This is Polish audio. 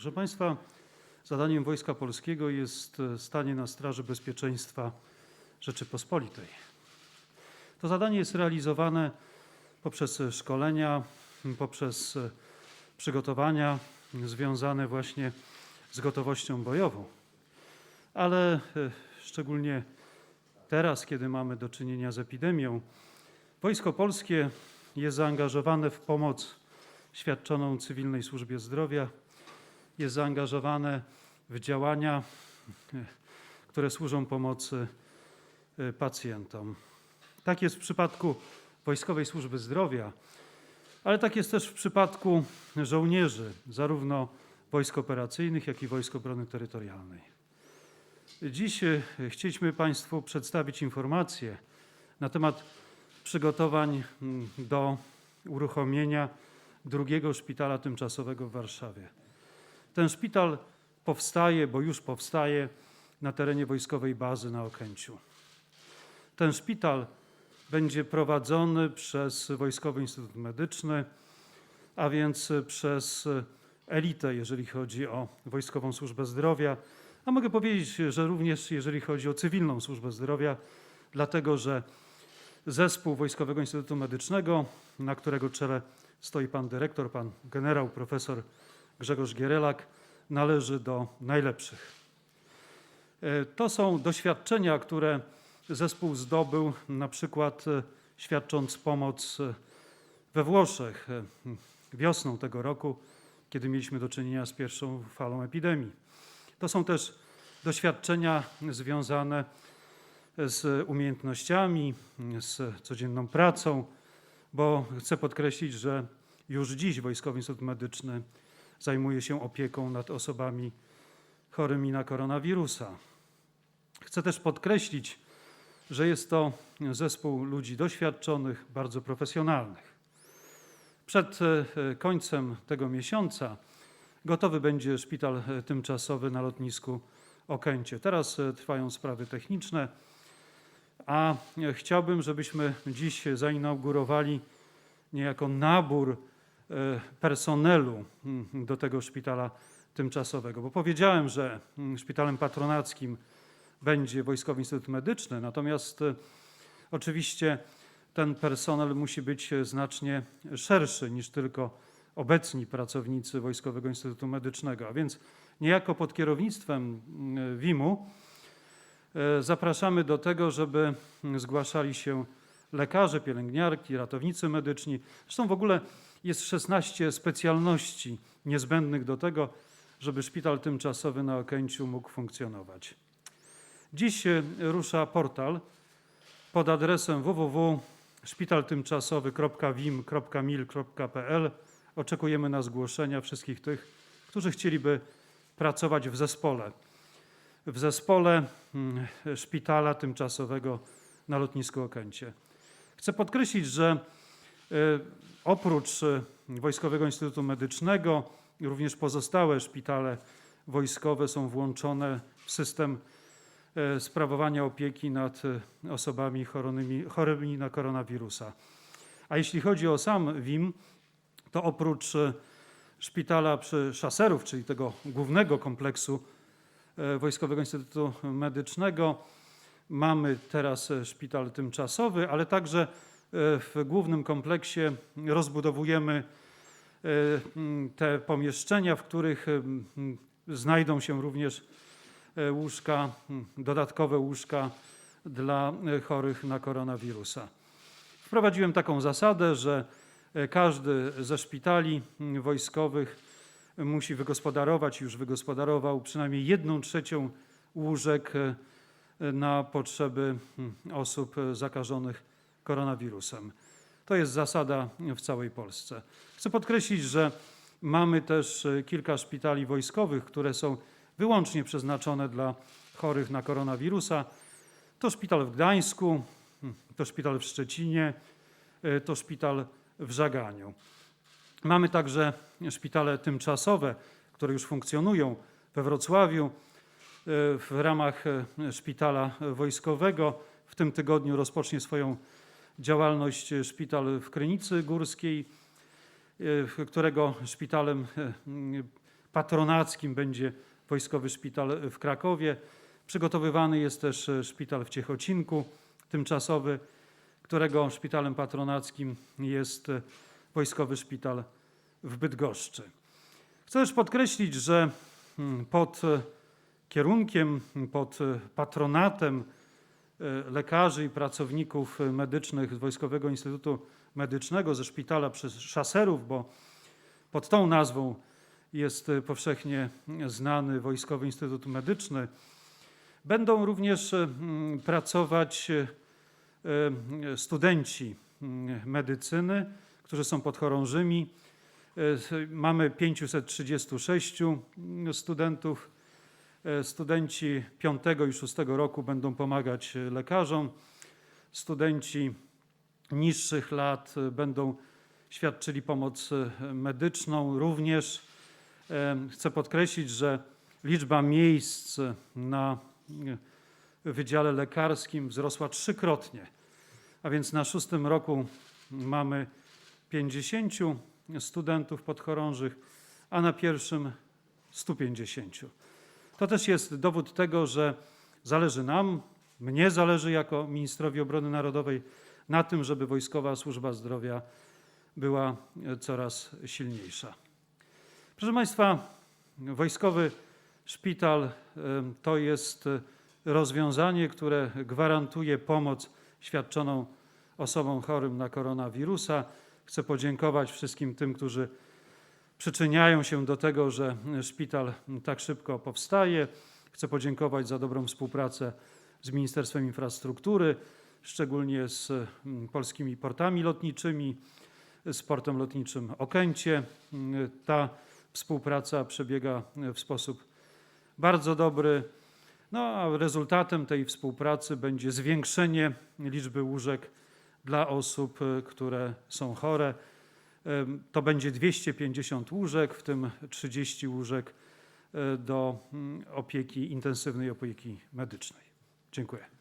Proszę Państwa, zadaniem Wojska Polskiego jest e, stanie na straży bezpieczeństwa Rzeczypospolitej. To zadanie jest realizowane poprzez szkolenia, poprzez e, przygotowania związane właśnie z gotowością bojową. Ale e, szczególnie teraz, kiedy mamy do czynienia z epidemią, Wojsko Polskie jest zaangażowane w pomoc świadczoną cywilnej służbie zdrowia, jest zaangażowane w działania, które służą pomocy e, pacjentom. Tak jest w przypadku Wojskowej Służby Zdrowia, ale tak jest też w przypadku żołnierzy, zarówno wojsk operacyjnych, jak i Wojsk Obrony Terytorialnej. Dziś e, chcieliśmy Państwu przedstawić informacje na temat przygotowań mm, do uruchomienia drugiego szpitala tymczasowego w Warszawie. Ten szpital powstaje, bo już powstaje na terenie wojskowej bazy na Okęciu. Ten szpital będzie prowadzony przez Wojskowy Instytut Medyczny, a więc przez elitę, jeżeli chodzi o Wojskową Służbę Zdrowia, a mogę powiedzieć, że również jeżeli chodzi o cywilną służbę zdrowia, dlatego że zespół Wojskowego Instytutu Medycznego, na którego czele stoi pan dyrektor, pan generał profesor Grzegorz Gierelak, należy do najlepszych. E, To są doświadczenia, które zespół zdobył na przykład e, świadcząc pomoc e, we Włoszech wiosną tego roku, kiedy mieliśmy do czynienia z pierwszą falą epidemii. To są też doświadczenia związane z umiejętnościami, z codzienną pracą, bo chcę podkreślić, że już dziś Wojskowy Instytut Medyczny zajmuje się opieką nad osobami chorymi na koronawirusa. Chcę też podkreślić, że jest to zespół ludzi doświadczonych, bardzo profesjonalnych. Przed e, końcem tego miesiąca gotowy będzie szpital e, tymczasowy na lotnisku Okęcie. Teraz e, trwają sprawy techniczne, a chciałbym, żebyśmy dziś zainaugurowali niejako nabór personelu mm, do tego szpitala tymczasowego, bo powiedziałem, że mm, szpitalem patronackim będzie Wojskowy Instytut Medyczny, natomiast e, oczywiście ten personel musi być e, znacznie szerszy niż tylko obecni pracownicy Wojskowego Instytutu Medycznego, a więc niejako pod kierownictwem mm, WIM-u e, zapraszamy do tego, żeby zgłaszali się lekarze, pielęgniarki, ratownicy medyczni. Zresztą w ogóle jest 16 specjalności niezbędnych do tego, żeby szpital tymczasowy na Okęciu mógł funkcjonować. Dziś rusza portal pod adresem www.szpitaltymczasowy.wim.mil.pl. Oczekujemy na zgłoszenia wszystkich tych, którzy chcieliby pracować w zespole. W zespole mm, szpitala tymczasowego na lotnisku Okęcie. Chcę podkreślić, że oprócz e, Wojskowego Instytutu Medycznego również pozostałe szpitale wojskowe są włączone w system e, sprawowania opieki nad osobami chorymi, chorymi na koronawirusa. A jeśli chodzi o sam WIM, to oprócz szpitala przy szaserów, czyli tego głównego kompleksu Wojskowego Instytutu Medycznego, mamy teraz szpital tymczasowy, ale także w głównym kompleksie rozbudowujemy e, te pomieszczenia, w których e, znajdą się również e, łóżka, dodatkowe łóżka dla chorych na koronawirusa. Wprowadziłem taką zasadę, że każdy ze szpitali wojskowych musi wygospodarować, już wygospodarował przynajmniej jedną trzecią łóżek na potrzeby osób zakażonych koronawirusem. To jest zasada w całej Polsce. Chcę podkreślić, że mamy też e, kilka szpitali wojskowych, które są wyłącznie przeznaczone dla chorych na koronawirusa. To szpital w Gdańsku, mm, to szpital w Szczecinie, e, to szpital w Żaganiu. Mamy także szpitale tymczasowe, które już funkcjonują we Wrocławiu e, w ramach szpitala wojskowego. W tym tygodniu rozpocznie swoją działalność e, szpital w Krynicy Górskiej, e, którego szpitalem e, patronackim będzie Wojskowy Szpital w Krakowie. Przygotowywany jest też szpital w Ciechocinku, tymczasowy, którego szpitalem patronackim jest Wojskowy Szpital w Bydgoszczy. Chcę też podkreślić, że pod kierunkiem, pod patronatem lekarzy i pracowników e, medycznych Wojskowego Instytutu Medycznego, ze szpitala przez szaserów, bo pod tą nazwą jest e, powszechnie znany Wojskowy Instytut Medyczny, będą również e, pracować e, e, studenci medycyny, którzy są podchorążymi. E, Mamy 536 mm, studentów. E, Studenci 5 i 6 roku będą pomagać e, lekarzom. Studenci niższych lat e, będą świadczyli pomoc medyczną również. Chcę podkreślić, że liczba miejsc na Wydziale Lekarskim wzrosła trzykrotnie, a więc na szóstym roku mamy 50 studentów podchorążych, a na pierwszym 150. To też jest dowód tego, że zależy nam, mnie zależy jako ministrowi obrony narodowej na tym, żeby Wojskowa Służba Zdrowia była e, coraz silniejsza. Proszę Państwa, Wojskowy Szpital to jest e, rozwiązanie, które gwarantuje pomoc świadczoną osobom chorym na koronawirusa. Chcę podziękować wszystkim tym, którzy przyczyniają się do tego, że szpital tak szybko powstaje. Chcę podziękować za dobrą współpracę z Ministerstwem Infrastruktury, szczególnie z mm, polskimi portami lotniczymi, z portem lotniczym Okęcie. Ta współpraca przebiega w sposób bardzo dobry. No a rezultatem tej współpracy będzie zwiększenie liczby łóżek dla osób, które są chore. To będzie 250 łóżek, w tym 30 łóżek y, do mm, opieki, intensywnej opieki medycznej. Dziękuję.